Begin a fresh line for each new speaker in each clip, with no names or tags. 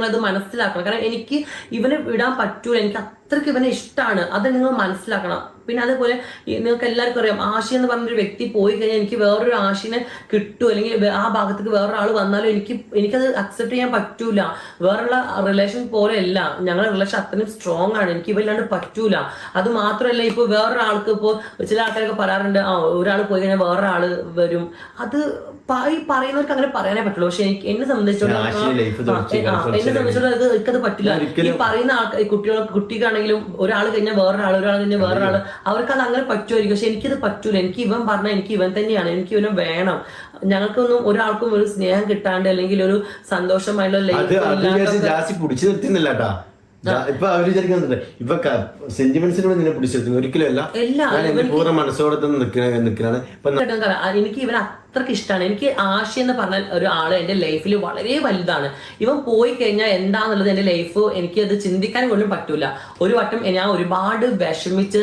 നിങ്ങളത് മനസ്സിലാക്കണം. കാരണം എനിക്ക് ഇവനെ വിടാൻ പറ്റൂല. എനിക്ക് അത്രയ്ക്ക് ഇവനെ ഇഷ്ടമാണ് അത് നിങ്ങൾ മനസ്സിലാക്കണം. പിന്നെ അതുപോലെ നിങ്ങൾക്ക് എല്ലാവർക്കും അറിയാം ആശി എന്ന് പറഞ്ഞൊരു വ്യക്തി പോയി കഴിഞ്ഞാൽ എനിക്ക് വേറൊരു ആശിനെ കിട്ടും. അല്ലെങ്കിൽ ആ ഭാഗത്തേക്ക് വേറൊരാൾ വന്നാലും എനിക്ക് എനിക്കത് അക്സെപ്റ്റ് ചെയ്യാൻ പറ്റൂല. വേറുള്ള റിലേഷൻ പോലെ അല്ല ഞങ്ങളുടെ റിലേഷൻ അത്രയും സ്ട്രോങ് ആണ്. എനിക്ക് ഇവല്ലാണ്ട് പറ്റൂല. അത് മാത്രമല്ല ഇപ്പോൾ വേറൊരാൾക്ക് ഇപ്പോൾ ചില ആൾക്കാരൊക്കെ പറയാറുണ്ട് ആ ഒരാൾ പോയി കഴിഞ്ഞാൽ വേറൊരാൾ വരും. അത് ഈ പറയുന്നവർക്ക് അങ്ങനെ പറയാനേ പറ്റുള്ളൂ. പക്ഷെ എനിക്ക് എന്നെ സംബന്ധിച്ചോളം എന്നെ സംബന്ധിച്ചോളം അത് എനിക്കത് പറ്റില്ല. ഈ പറയുന്ന ആൾക്കാർ കുട്ടികൾക്ക് കുട്ടിക്കാണെങ്കിലും ഒരാൾ കഴിഞ്ഞാൽ വേറൊരാൾ ഒരാൾ കഴിഞ്ഞാൽ വേറൊരാൾ അവർക്ക് അത് അങ്ങനെ പറ്റുമായിരിക്കും. പക്ഷെ എനിക്കത് പറ്റൂല. എനിക്ക് ഇവൻ പറഞ്ഞാൽ എനിക്ക് ഇവൻ തന്നെയാണ്. എനിക്ക് ഇവനെ വേണം. ഞങ്ങൾക്കൊന്നും ഒരാൾക്കും ഒരു സ്നേഹം കിട്ടാണ്ട് അല്ലെങ്കിൽ ഒരു സന്തോഷമായിട്ടുള്ള
ഇപ്പൊ അവർ വിചാരിക്കുന്നുണ്ട് ഇപ്പൊ സെന്റിമെന്റ്സിനോട് നിന്നെ പിടിച്ചെടുത്തു നിർത്തുന്നു ഒരിക്കലും അല്ല ഞാൻ എന്റെ പൂർണ മനസ്സോടെ തന്നെ
കേട്ടോ എനിക്ക് ഇവൻ അത്രയ്ക്ക് ഇഷ്ടമാണ് എനിക്ക് ആശ എന്ന് പറഞ്ഞ ഒരാൾ എന്റെ ലൈഫിൽ വളരെ വലുതാണ്. ഇവൻ പോയി കഴിഞ്ഞാൽ എന്താന്നുള്ളത് എന്റെ ലൈഫ് എനിക്ക് അത് ചിന്തിക്കാൻ പോലും പറ്റൂല. ഒരു വട്ടം ഞാൻ ഒരുപാട് വിഷമിച്ച്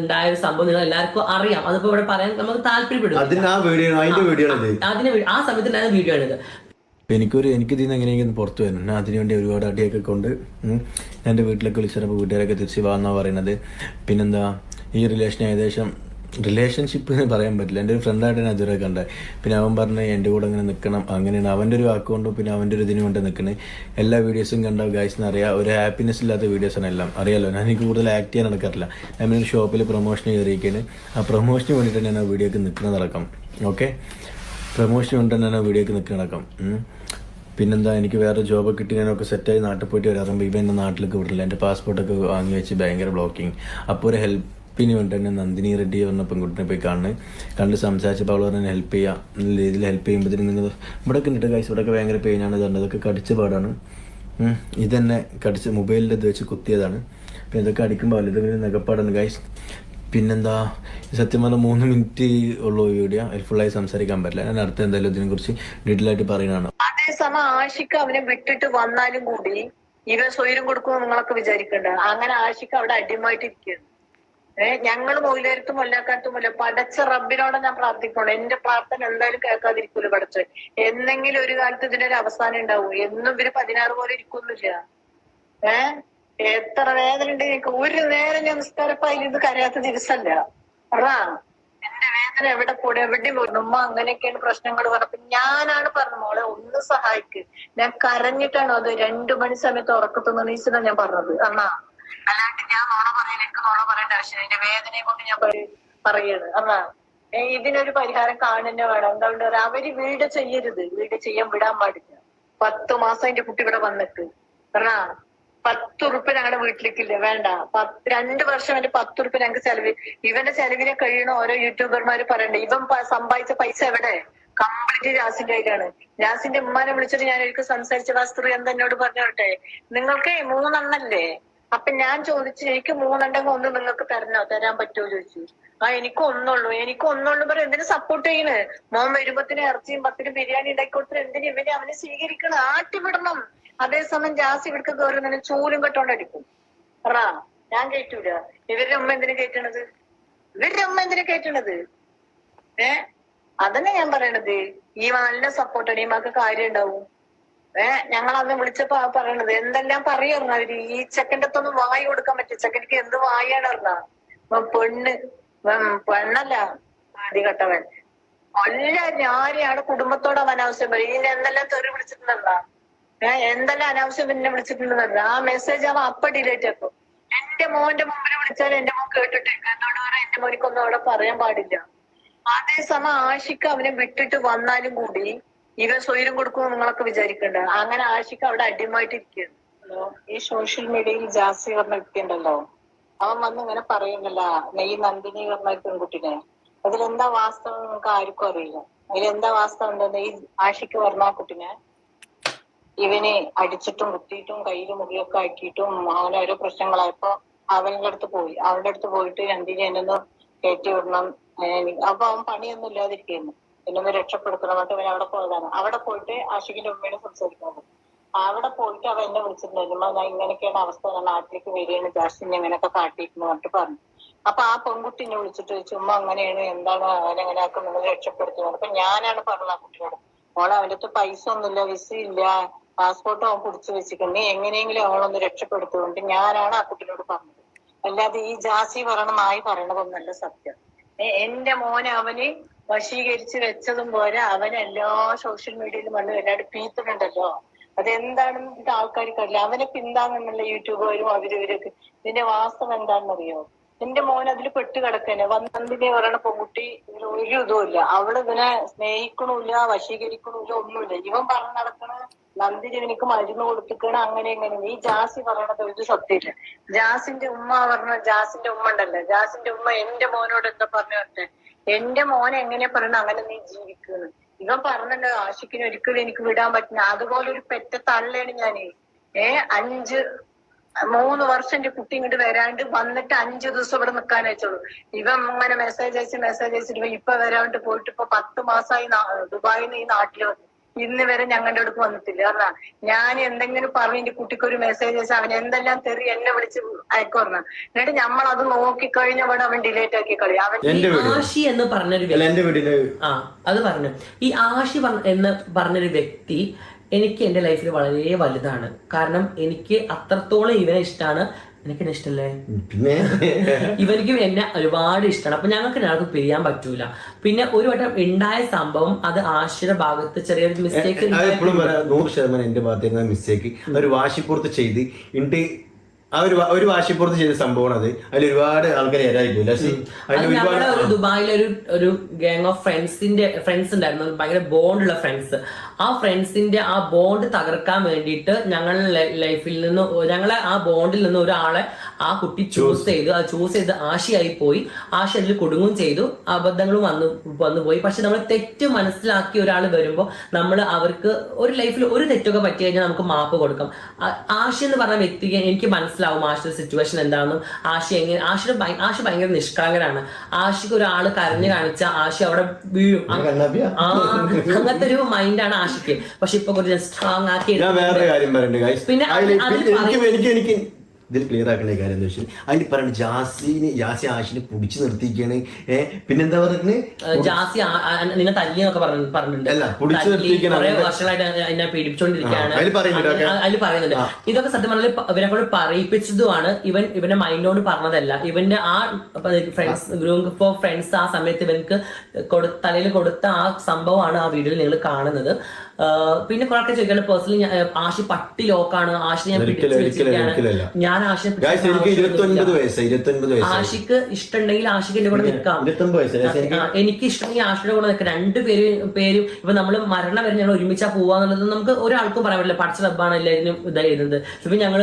ഉണ്ടായ ഒരു സംഭവം നിങ്ങൾ എല്ലാവർക്കും അറിയാം. അതിപ്പോ ഇവിടെ പറയാൻ നമുക്ക് താല്പര്യപ്പെടും.
അതിന് ആ
സമയത്ത് വീഡിയോ ആണിത്.
അപ്പോൾ എനിക്കൊരു എനിക്ക് ഇതിൽ നിന്ന് എങ്ങനെയെങ്കിലും പുറത്ത് വരണം. ഞാൻ അതിനുവേണ്ടി ഒരുപാട് അടിയൊക്കെ കൊണ്ട് എന്റെ വീട്ടിലൊക്കെ വിളിച്ചപ്പോൾ വീട്ടുകാരൊക്കെ തിരിച്ച് വാന്നാണ് പറയുന്നത് പിന്നെന്താ ഈ റിലേഷൻ ഏകദേശം റിലേഷൻഷിപ്പ് എന്ന് പറയാൻ പറ്റില്ല. എന്റെ ഒരു ഫ്രണ്ടായിട്ട് ഞാൻ അതുവരെ കണ്ടത് പിന്നെ അവൻ പറഞ്ഞ് എന്റെ കൂടെ അങ്ങനെ നിൽക്കണം അങ്ങനെയാണ്. അവന്റെ ഒരു വാക്ക് വാക്കുകൊണ്ടും പിന്നെ അവന്റെ ഒരു ഇതിനു കൊണ്ട് നിൽക്കുന്നത് എല്ലാ വീഡിയോസും കണ്ട എന്ന് അറിയാം. ഒരു ഹാപ്പിനെസ് ഇല്ലാത്ത വീഡിയോസാണ് എല്ലാം. അറിയാലോ? ഞാൻ എനിക്ക് കൂടുതൽ ആക്ട് ചെയ്യാൻ നടക്കാറില്ല. ഞാൻ ഒരു ഷോപ്പിൽ പ്രൊമോഷൻ കയറിയിരിക്കുകയാണ് ആ പ്രൊമോഷന് വേണ്ടിയിട്ട് ഞാൻ ആ വീഡിയോക്ക് നിൽക്കുന്നതടക്കം ഓക്കെ പ്രൊമോഷൻ ഉണ്ടെന്ന് തന്നെ വീഡിയോക്ക് നിൽക്കുന്നടക്കം ഉം. പിന്നെന്താ എനിക്ക് വേറെ ജോബ് കിട്ടി ഞാനൊക്കെ സെറ്റായി നാട്ടിൽ പോയിട്ട് വരാറുമ്പോൾ ഇപ്പം എന്റെ നാട്ടിലേക്ക് വിടില്ല എന്റെ പാസ്പോർട്ടൊക്കെ വാങ്ങി വെച്ച് ഭയങ്കര ബ്ലോക്കിങ് അപ്പോൾ ഒരു ഹെൽപ്പിന് വേണ്ടി തന്നെ നന്ദിനി റെഡ്ഡി പറഞ്ഞ പെൺകുട്ടിനെ പോയി കാണുന്നത് കണ്ട് സംസാരിച്ചപ്പോൾ അവൾ പറഞ്ഞ ഹെൽപ്പ് ചെയ്യാം. നല്ല രീതിയിൽ ഹെൽപ്പ് ചെയ്യുമ്പോഴത്തേനും നിങ്ങൾ ഇവിടെയൊക്കെ ഉണ്ട് കൈസ് ഇവിടെയൊക്കെ ഭയങ്കര പെയിനാണ് ഇതുണ്ട് അതൊക്കെ കടിച്ച പാടാണ്. ഇതെന്നെ കടിച്ച് മൊബൈലിൽ ഇത് വെച്ച് കുത്തിയതാണ്. പിന്നെ ഇതൊക്കെ അടിക്കുമ്പോൾ വലുതെങ്കിലും നികപ്പാടാണ്. ഗൈസ് പിന്നെന്താ സത്യം പറഞ്ഞാൽ മൂന്ന് മിനിറ്റ് ഉള്ളൂ വീഡിയോ ഫുള്ളായി സംസാരിക്കാൻ പറ്റില്ല. ഞാൻ അടുത്ത എന്തായാലും ഇതിനെക്കുറിച്ച് ഡീറ്റെയിൽ ആയിട്ട് പറയുന്നതാണ്.
അതേസമയം ആഷിക്ക് അവനെ വിട്ടിട്ട് വന്നാലും കൂടി ഇവൻ സ്വയം കൊടുക്കുമെന്ന് നിങ്ങളൊക്കെ വിചാരിക്കണ്ട. അങ്ങനെ ആഷിക്ക് അവിടെ അടിമായിട്ട് ഇരിക്കുന്നു ഏഹ് ഞങ്ങൾ മൊയിലേരത്തും കൊല്ലാക്കാത്തുമില്ല പടച്ച റബ്ബിനോടെ ഞാൻ പ്രാർത്ഥിക്കണം എന്റെ പ്രാർത്ഥന എന്തായാലും കേൾക്കാതിരിക്കൂല പടച്ച. എന്നെങ്കിലും ഒരു കാലത്ത് ഇതിനൊരു അവസാനം ഉണ്ടാവും. എന്നും ഇവർ പതിനാറ് പോലെ ഇരിക്കൊന്നുമില്ല ഏഹ് എത്ര വേദന ഉണ്ട് എനിക്ക് ഒരു നേരം ഞാൻ നിസ്കാരപ്പായി ഇത് കരയാത്ത ദിവസമല്ല അതാ. എന്റെ വേദന എവിടെ പോടെ എവിടെയും പോയി ഉമ്മ അങ്ങനെയൊക്കെയാണ് പ്രശ്നങ്ങൾ പറഞ്ഞപ്പോ ഞാനാണ് പറഞ്ഞു മോളെ ഒന്ന് സഹായിക്ക്. ഞാൻ കരഞ്ഞിട്ടാണ് അത് രണ്ടു മണി സമയത്ത് ഉറക്കത്തുനിന്ന് നീച്ചതാ ഞാൻ പറഞ്ഞത്. അന്നാ. അല്ലാണ്ട് ഞാൻ നോണ പറയാൻ എനിക്ക് നോണ പറയേണ്ട ആവശ്യം എന്റെ വേദനയെ കൊണ്ട് ഞാൻ പറയുന്നത് അണ്ണാ ഇതിനൊരു പരിഹാരം കാണുന്നേ വേണം. എന്താ അവർ വീട് ചെയ്യരുത്. വീട് ചെയ്യാൻ വിടാൻ പാടില്ല. പത്ത് മാസം എന്റെ കുട്ടി ഇവിടെ വന്നിട്ട്. പറഞ്ഞാ പത്ത് ഉറുപ്പ് ഞങ്ങളുടെ വീട്ടിലേക്കില്ല? വേണ്ട. പത്ത് രണ്ട് വർഷം എന്റെ പത്ത് ഉറുപ്പ് ഞങ്ങൾക്ക് ചെലവ്. ഇവന്റെ ചെലവിനെ കഴിയണ ഓരോ യൂട്യൂബർമാര് പറയണ്ടേ. ഇവൻ സമ്പാദിച്ച പൈസ എവിടെ? കംപ്ലീറ്റ് ജാസിന്റെ കയ്യിലാണ്. ജാസിന്റെ ഉമ്മാനെ വിളിച്ചിട്ട് ഞാൻ ഒരിക്കൽ സംസാരിച്ച വസ്തു എന്താ എന്നോട് പറഞ്ഞോട്ടെ നിങ്ങൾക്ക് മൂന്നെണ്ണല്ലേ? അപ്പൊ ഞാൻ ചോദിച്ചു എനിക്ക് മൂന്നെണ്ണം ഒന്ന് നിങ്ങൾക്ക് തരണോ? തരാൻ പറ്റുമോ ചോദിച്ചു. ആ എനിക്ക് ഒന്നുള്ളൂ. എനിക്ക് ഒന്നുള്ളൂ പറയും എന്തിനു സപ്പോർട്ട് ചെയ്യണ്? മോൻ വരുമ്പത്തിന് ഇറച്ചിയും പത്തിന് ബിരിയാണി ഉണ്ടാക്കി കൊടുത്തിട്ട് എന്തിനു ഇവനെ അവനെ സ്വീകരിക്കണം? ആട്ടിവിടണം അതേസമയം ജാസി കയറി കയറുന്നതിന് ചൂലും കെട്ടോണ്ടടിക്കും റാ ഞാൻ കേട്ടൂല ഇവരുടെ ഉമ്മ എന്തിനു കേട്ടണത് ഇവരുടെ ഉമ്മ എന്തിനു കേട്ടണത് ഏ? അതന്നെ ഞാൻ പറയണത്. ഈ നല്ല സപ്പോർട്ട് ഈ കാര്യം ഉണ്ടാവും. ഏ ഞങ്ങൾ അന്ന് വിളിച്ചപ്പോ ആ പറയണത് എന്തെല്ലാം പറയുന്നു അവർ ഈ ചെക്കന്റെ അടുത്തൊന്നും വായി കൊടുക്കാൻ പറ്റും ചെക്കനിക്ക് എന്ത് വായാണ് പറഞ്ഞ പെണ്ണ്. പെണ്ണല്ല. ആദ്യ കെട്ടവൻ എല്ലാരും ആരെയാണ് കുടുംബത്തോട് അവൻ അനാവശ്യം പറയും? ഇനി എന്തെല്ലാം തെറി വിളിച്ചിട്ടുണ്ടെന്നാ ഏഹ് എന്തെല്ലാം അനാവശ്യം പിന്നെ വിളിച്ചിട്ടുണ്ടെന്നല്ല ആ മെസ്സേജ് അവൻ അപ്പ ഡിലേറ്റ് ആക്കും. എന്റെ മോന്റെ മുമ്പിൽ വിളിച്ചാൽ എന്റെ മോൻ കേട്ടിട്ടേക്ക് എന്നോട് പറയാൻ എന്റെ മോനിക്കൊന്നും അവിടെ പറയാൻ പാടില്ല. അതേസമയം ആഷിക്ക് അവനെ വിട്ടിട്ട് വന്നാലും കൂടി ഇവൻ സ്വൈരം കൊടുക്കുമെന്ന് നിങ്ങളൊക്കെ വിചാരിക്കണ്ട. അങ്ങനെ ആഷിക്ക് അവിടെ അടിമായിട്ട് ഇരിക്കുകയാണ് ഈ സോഷ്യൽ മീഡിയയിൽ ജാസി പറഞ്ഞ വ്യക്തിയുണ്ടല്ലോ അവൻ വന്ന് ഇങ്ങനെ പറയുന്നില്ല ഈ നന്ദിനി പറഞ്ഞ പെൺകുട്ടിനെ. അതിലെന്താ വാസ്തവം നമുക്ക് ആർക്കും അറിയില്ല. അതിലെന്താ വാസ്തവം ഉണ്ടെന്ന് ഈ ആഷിക്ക് പറഞ്ഞ കുട്ടിനെ ഇവനെ അടിച്ചിട്ടും കുത്തിയിട്ടും കയ്യിൽ മുറിയൊക്കെ ആക്കിയിട്ടും അങ്ങനെ ഓരോ പ്രശ്നങ്ങളായപ്പോ അവന്റെ അടുത്ത് പോയി. അവന്റെ അടുത്ത് പോയിട്ട് നന്ദിനി എന്നൊന്ന് കയറ്റി വിടണം. അപ്പൊ അവൻ പണിയൊന്നും ഇല്ലാതിരിക്കുന്നു എന്നൊന്ന് രക്ഷപ്പെടുത്തണം. എന്നിട്ട് അവൻ അവിടെ പോയതാണ്. അവിടെ പോയിട്ട് ആഷിഖിന്റെ ഉമ്മയോട് സംസാരിക്കുന്നത് അവിടെ പോയിട്ട് അവൻ എന്നെ വിളിച്ചിട്ടുണ്ടായിരുന്നു ഞാൻ ഇങ്ങനെയൊക്കെയാണ് അവസ്ഥ. ഞാൻ നാട്ടിലേക്ക് വരികയാണ്. ജാസ്റ്റിൻ ഇങ്ങനെയൊക്കെ കാട്ടിയിരിക്കുന്നു പറഞ്ഞിട്ട് പറഞ്ഞു. അപ്പൊ ആ പെൺകുട്ടി എന്നെ വിളിച്ചിട്ട് ചുമ്മാ അങ്ങനെയാണ്. എന്താണ് അവനെ അങ്ങനെ ആക്കും? നിങ്ങൾ രക്ഷപ്പെടുത്തുന്നത് അപ്പൊ ഞാനാണ് പറഞ്ഞത് ആ കുട്ടിയോട്. മോളെ അവന്റെ അടുത്ത് പൈസ ഒന്നുമില്ല വിസ ഇല്ല. പാസ്പോർട്ട് അവൻ പിടിച്ചു വെച്ചിട്ടുണ്ട് നീ എങ്ങനെയെങ്കിലും അവളൊന്ന് രക്ഷപ്പെടുത്തുകൊണ്ട് ഞാനാണ് ആ കുട്ടിയോട് പറഞ്ഞത്. അല്ലാതെ ഈ ജാസി പറയണ നായി പറയണതൊന്നല്ല സത്യം. എന്റെ മോനെ അവന് വശീകരിച്ച് വെച്ചതും പോരാ അവൻ എല്ലാ സോഷ്യൽ മീഡിയയിലും വന്ന് വല്ലാണ്ട് പീത്തുന്നുണ്ടല്ലോ. അതെന്താണെന്ന് ഇത് ആൾക്കാർക്ക് അറിയില്ല അവനെ പിന്താങ്ങുന്നുള്ള യൂട്യൂബുകാരും അവരും ഇവരൊക്കെ. ഇതിന്റെ വാസ്തവം എന്താണെന്നറിയോ? എന്റെ മോൻ അതിൽ പെട്ട് കിടക്കന്നെ. വന്നതിനെ പറയണ പെൺകുട്ടി ഒരു ഇതുമില്ല. അവൾ ഇവനെ സ്നേഹിക്കണില്ല വശീകരിക്കണില്ല ഒന്നുമില്ല. ഇവൻ പറഞ്ഞു നടക്കണ നന്ദിനി എനിക്ക് മരുന്ന് കൊടുത്തിക്കണ അങ്ങനെ എങ്ങനെ ഈ ജാസി പറയണത് ഒരു സത്യമില്ല. ജാസിന്റെ ഉമ്മ പറഞ്ഞ ജാസിന്റെ ഉമ്മ ഉണ്ടല്ലോ. ജാസിന്റെ ഉമ്മ എന്റെ മോനോട് എന്താ പറഞ്ഞു പറഞ്ഞെ എന്റെ മോൻ എങ്ങനെ പറയണ അങ്ങനെ നീ ജീവിക്കുന്നു ഇവൻ പറഞ്ഞല്ലോ ആഷിക്കിന് ഒരിക്കലും എനിക്ക് വിടാൻ പറ്റില്ല. അതുപോലെ ഒരു പെറ്റ തള്ളയാണ് ഞാൻ. ഏ അഞ്ച് മൂന്ന് വർഷം എന്റെ കുട്ടി ഇങ്ങോട്ട് വരാണ്ട് വന്നിട്ട് അഞ്ചു ദിവസം ഇവിടെ നിൽക്കാൻ ഇവ ഇവൻ ഇങ്ങനെ മെസ്സേജ് അയച്ച് മെസ്സേജ് അയച്ചിട്ട് ഇപ്പൊ വരാണ്ട് പോയിട്ട് ഇപ്പൊ പത്ത് മാസമായി ദുബായിൽ നിന്ന് ഈ നാട്ടിൽ വന്നു. ഇന്ന് വരെ ഞങ്ങളുടെ അടുത്ത് വന്നിട്ടില്ല. പറഞ്ഞ ഞാൻ എന്തെങ്കിലും പറഞ്ഞു എന്റെ കുട്ടിക്ക് ഒരു മെസ്സേജ് അയച്ചാൽ അവൻ എന്തെല്ലാം തെറി എന്നെ വിളിച്ച് അയക്കു പറഞ്ഞ എന്നിട്ട് നമ്മൾ അത് നോക്കിക്കഴിഞ്ഞ അവിടെ അവൻ ഡിലേറ്റ് ആക്കി കളി അവൻ
ആഷി എന്ന് പറഞ്ഞൊരു ആ അത് പറഞ്ഞു. ഈ ആഷി പറഞ്ഞ- എന്ന് പറഞ്ഞൊരു വ്യക്തി എനിക്ക് എന്റെ ലൈഫിൽ വളരെ വലുതാണ്. കാരണം എനിക്ക് അത്രത്തോളം ഇവനെ ഇഷ്ടമാണ് എനിക്ക് എന്നെ ഇഷ്ടല്ലേ?
പിന്നെ?
ഇവനിക്കും എന്നെ ഒരുപാട് ഇഷ്ടമാണ് അപ്പൊ ഞങ്ങൾക്ക് ഞങ്ങൾക്ക് പിരിയാൻ പറ്റൂല. പിന്നെ ഒരു വട്ടം ഉണ്ടായ സംഭവം അത് ആശയുടെ ഭാഗത്ത് ചെറിയൊരു മിസ്റ്റേക്ക്
എപ്പോഴും നൂറ് ശതമാനം എന്റെ ഭാഗത്ത് മിസ്റ്റേക്ക് ഒരു വാശിപ്പുറത്ത് ചെയ്ത് ഇണ്ട് ആ ഒരു ഒരു വാശിപ്പുറത്ത് ചെയ്ത സംഭവമാണ് അത്. അതിൽ ഒരുപാട് ആൾക്കാർ ഏരായിപ്പോയില്ല
അത്
അതിൽ ഒരുപാട്
ഒരു ദുബായിലെ ഒരു ഒരു ഗാങ് ഓഫ് ഫ്രണ്ട്സിന്റെ ഫ്രണ്ട്സ് ഉണ്ടായിരുന്നു ഭയങ്കര ബോണ്ടുള്ള ഫ്രണ്ട്സ് ആ ഫ്രണ്ട്സിന്റെ ആ ബോണ്ട് തകർക്കാൻ വേണ്ടിയിട്ട് ഞങ്ങളുടെ ലൈഫിൽ നിന്ന് ഞങ്ങളെ ആ ബോണ്ടിൽ നിന്ന് ഒരാളെ ആ കുട്ടി ചൂസ് ചെയ്തു. ആ ചൂസ് ചെയ്ത് ആശയായി പോയി. ആശ അതിൽ കൊടുങ്ങും ചെയ്തു. അബദ്ധങ്ങളും വന്നു വന്നു പോയി. പക്ഷെ നമ്മൾ തെറ്റ് മനസ്സിലാക്കി ഒരാൾ വരുമ്പോൾ നമ്മൾ അവർക്ക് ഒരു ലൈഫിൽ ഒരു തെറ്റൊക്കെ പറ്റി കഴിഞ്ഞാൽ നമുക്ക് മാപ്പ് കൊടുക്കാം. ആശ എന്ന് പറഞ്ഞ വ്യക്തിക്ക് എനിക്ക് മനസ്സിലാവും ആശയുടെ സിറ്റുവേഷൻ എന്താണെന്നും. ആശ എങ്ങനെ ആശയുടെ ഭയ- ആശ ഭയങ്കര നിഷ്കളങ്കരാണ്. ആശയ്ക്ക് ഒരാൾ കരഞ്ഞു കാണിച്ച ആശ അവിടെ വീഴും? ആ അങ്ങനത്തെ ഒരു മൈൻഡാണ് ആശയ്ക്ക്. പക്ഷെ ഇപ്പൊ കുറച്ച് സ്ട്രോങ് ആക്കി പിന്നെ
അതിൽ എനിക്ക് ഇതിൽ ക്ലിയർ ആക്കേണ്ട കാര്യം എന്താ വെച്ചാൽ അതിൽ പറയുന്നത് ജാസിന് ജാസി ആഷിനെ പിടിച്ചു നിർത്തിക്കാണ് ഏഹ് പിന്നെന്താ പറയുന്നത്
ജാസി നിന്നെ തല്ലിയെന്നൊക്കെ പറഞ്ഞു പറഞ്ഞിട്ടുണ്ട്.
അല്ല, പിടിച്ച് നിർത്തിക്കണം.
വർഷങ്ങളായിട്ട്
പറയുന്നുണ്ട്
ഇതൊക്കെ. സത്യം പറഞ്ഞാൽ ഇവരെ കൊണ്ട് പറയിപ്പിച്ചതുമാണ് ഇവൻ ഇവന്റെ മൈൻഡോട് പറഞ്ഞതല്ല. ഇവന്റെ ആ ഫ്രണ്ട്സ് ഗ്രൂപ്പ് ഓഫ് ഫ്രണ്ട്സ് ആ സമയത്ത് ഇവർക്ക് കൊടു തലയിൽ കൊടുത്ത ആ സംഭവമാണ് ആ വീഡിയോയിൽ നിങ്ങൾ കാണുന്നത്. പിന്നെ കുറെ ചോദിക്കാണ് പേഴ്സണലി ആശി പട്ടി ലോക്കാണ് ആശി ഞാൻ. ഞാൻ
ആശിക്ക്
ആഷിക്ക് ഇഷ്ടമുണ്ടെങ്കിൽ ആഷിക്ക് എന്റെ കൂടെ നിൽക്കാം.
എനിക്ക്
ഇഷ്ടമെങ്കിൽ ആഷിയുടെ കൂടെ നിൽക്കാം. രണ്ട് പേര് പേരും ഇപ്പൊ നമ്മൾ മരണം വരെ ഞങ്ങൾ ഒരുമിച്ചാ പോവാന്നുള്ളത് നമുക്ക് ഒരാൾക്കും പറയാൻ പറ്റില്ല. പഠിച്ച റബ്ബാണ് എല്ലാവരും ഇതായിരുന്നത് ചിലപ്പോൾ ഞങ്ങൾ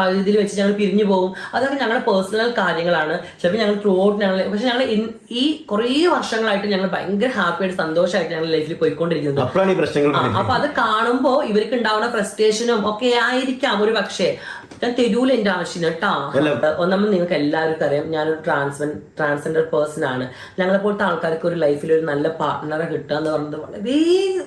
പകുതിയിൽ വെച്ച് ഞങ്ങൾ പിരിഞ്ഞു പോകും. അതൊക്കെ ഞങ്ങളുടെ പേഴ്സണൽ കാര്യങ്ങളാണ്. ചിലപ്പോൾ ഞങ്ങൾ ത്രൂഔട്ട് ഞങ്ങൾ പക്ഷെ ഞങ്ങൾ ഈ കുറേ വർഷങ്ങളായിട്ട് ഞങ്ങൾ ഭയങ്കര ഹാപ്പിയായിട്ട് സന്തോഷമായിട്ട് ഞങ്ങൾ ലൈഫിൽ പോയിക്കൊണ്ടിരിക്കുന്നത്.
അപ്പോഴാണ് ഈ പ്രശ്നങ്ങൾ
ആ, അപ്പൊ അത് കാണുമ്പോ ഇവർക്ക് ഉണ്ടാവുന്ന ഫ്രസ്ട്രേഷനും ഒക്കെ ആയിരിക്കാം ഒരു പക്ഷേ. ഞാൻ തെരുവിൽ എന്റെ ആവശ്യം കേട്ടാ. ഒന്നാമത് നിങ്ങൾക്ക് എല്ലാവർക്കും അറിയാം ഞാനൊരു ട്രാൻസ്മെൻ ട്രാൻസ്ജെൻഡർ പേഴ്സൺ ആണ്. ഞങ്ങളെ പോലത്തെ ആൾക്കാർക്ക് ഒരു ലൈഫിൽ ഒരു നല്ല പാർട്ട്ണറെ കിട്ടുക എന്ന് പറയുന്നത്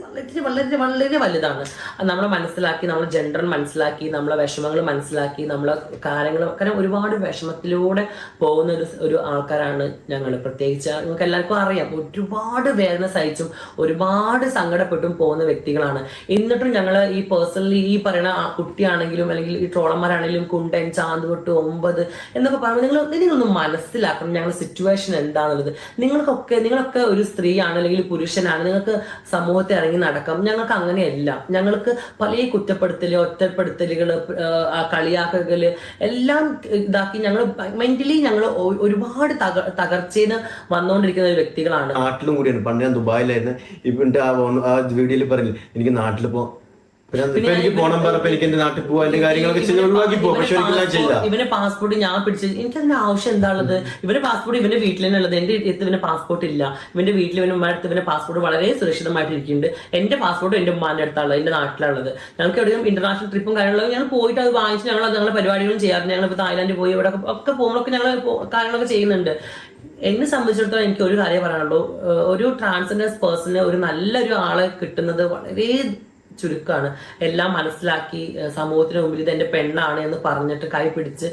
വളരെ വളരെ വളരെ വളരെ വലുതാണ്. നമ്മളെ മനസ്സിലാക്കി നമ്മളെ ജെൻഡർ മനസ്സിലാക്കി നമ്മളെ വിഷമങ്ങൾ മനസ്സിലാക്കി നമ്മളെ കാര്യങ്ങൾ കാരണം ഒരുപാട് വിഷമത്തിലൂടെ പോകുന്ന ഒരു ഒരു ആൾക്കാരാണ് ഞങ്ങൾ പ്രത്യേകിച്ച് നിങ്ങൾക്ക് എല്ലാവർക്കും അറിയാം ഒരുപാട് വേദന സഹിച്ചും ഒരുപാട് സങ്കടപ്പെട്ടും പോകുന്ന വ്യക്തികളാണ്. എന്നിട്ടും ഞങ്ങൾ ഈ പേഴ്സണലി ഈ പറയുന്ന കുട്ടിയാണെങ്കിലും അല്ലെങ്കിൽ ഈ ട്രോളന്മാരാണെങ്കിലും കുണ്ടൻ ചാന്ത് തൊട്ട് ഒമ്പത് എന്നൊക്കെ പറയുമ്പോൾ നിങ്ങൾ നിങ്ങളൊന്ന് മനസ്സിലാക്കണം ഞങ്ങളുടെ സിറ്റുവേഷൻ എന്താണെന്നുള്ളത് നിങ്ങൾക്കൊക്കെ നിങ്ങളൊക്കെ ഒരു സ്ത്രീയാണ് അല്ലെങ്കിൽ പുരുഷനാണ്. നിങ്ങൾക്ക് സമൂഹത്തെ ഇറങ്ങി നടക്കാം. ഞങ്ങൾക്ക് അങ്ങനെയല്ല. ഞങ്ങൾക്ക് പല കുറ്റപ്പെടുത്തൽ ഒറ്റപ്പെടുത്തലുകൾ കളിയാക്കൽ എല്ലാം ഇതാക്കി ഞങ്ങൾ മെന്റലി ഞങ്ങൾ ഒരുപാട് തക തകർച്ചയിൽ വന്നുകൊണ്ടിരിക്കുന്ന ഒരു വ്യക്തികളാണ്.
നാട്ടിലും കൂടിയാണ്. പണ്ട് ഞാൻ ദുബായിലായിരുന്നു. ഇപ്പൊ ആ വീഡിയോയിൽ പറഞ്ഞു എനിക്ക് നാട്ടിൽ പോ എനിക്ക് പോണം പറഞ്ഞപ്പോ എനിക്ക് എന്റെ നാട്ടിൽ പോവാ എന്റെ കാര്യങ്ങളൊക്കെ ചെയ്ത് ഒഴിവാക്കി പോകും പക്ഷെ ചെയ്യില്ല
ഇവന്റെ പാസ്പോർട്ട് ഞാൻ പിടിച്ച് എനിക്ക് അതിന്റെ ആവശ്യം എന്താണുള്ളത്? ഇവന്റെ പാസ്പോർട്ട് ഇവന്റെ വീട്ടിൽ തന്നെ ഉള്ളത്. എന്റെ അടുത്ത് ഇവന്റെ പാസ്പോർട്ട് ഇല്ല. ഇവന്റെ വീട്ടിൽ ഇവന്റെ ഉമ്മയുടെ അടുത്ത് ഇവന്റെ പാസ്പോർട്ട് വളരെ സുരക്ഷിതമായിട്ട് ഇരിക്കുന്നുണ്ട് എന്റെ പാസ്പോർട്ട് എന്റെ ഉമ്മാന്റെ അടുത്താണ് എന്റെ നാട്ടിലുള്ളത് ഞങ്ങൾക്ക് എവിടെയും ഇന്റർനാഷണൽ ട്രിപ്പും കാര്യങ്ങളും ഞങ്ങൾ പോയിട്ട് അത് വാങ്ങിച്ച് ഞങ്ങൾ അത് ഞങ്ങളുടെ പരിപാടികളും ചെയ്യാറുണ്ട്. ഞങ്ങൾ ഇപ്പൊ തായ്ലാന്റ് പോയി ഇവിടെ ഒക്കെ പോകുമ്പോഴൊക്കെ ഞങ്ങൾ കാര്യങ്ങളൊക്കെ ചെയ്യുന്നുണ്ട്. എന്നെ സംബന്ധിച്ചിടത്തോളം എനിക്ക് ഒരു കാര്യം പറയാനുള്ളൂ. ഒരു ട്രാൻസ്ജെൻഡേഴ്സ് പേഴ്സണ് ഒരു നല്ലൊരു ആളെ കിട്ടുന്നത് വളരെ ചുരുക്കമാണ് എല്ലാം മനസ്സിലാക്കി സമൂഹത്തിന് മുമ്പിൽ ഇത് എന്റെ പെണ്ണാണ് എന്ന് പറഞ്ഞിട്ട് കൈ പിടിച്ച്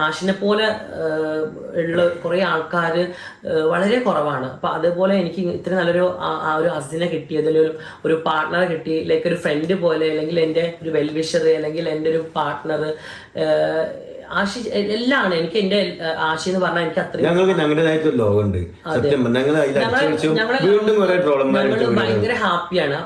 ആഷിനെ പോലെ ഉള്ള കുറേ ആൾക്കാർ വളരെ കുറവാണ്. അപ്പൊ അതുപോലെ എനിക്ക് ഇത്ര നല്ലൊരു ആ- ഒരു ഹസിനെ കിട്ടി അതിൽ ഒരു പാർട്ട്ണറെ കിട്ടി ലൈക്ക് ഒരു ഫ്രണ്ട് പോലെ അല്ലെങ്കിൽ എന്റെ ഒരു വെൽവിഷർ അല്ലെങ്കിൽ എന്റെ ഒരു പാർട്ട്ണർ ആഷി എല്ലാമാണ്. എനിക്ക് എന്റെ ആശി എന്ന് പറഞ്ഞാൽ എനിക്ക് അത്രയും
ഞങ്ങൾക്ക് ഞങ്ങളുടേതായിട്ട് ലോകമുണ്ട്. സത്യം ഞങ്ങൾ വീണ്ടും
ഭയങ്കര ഹാപ്പിയാണ്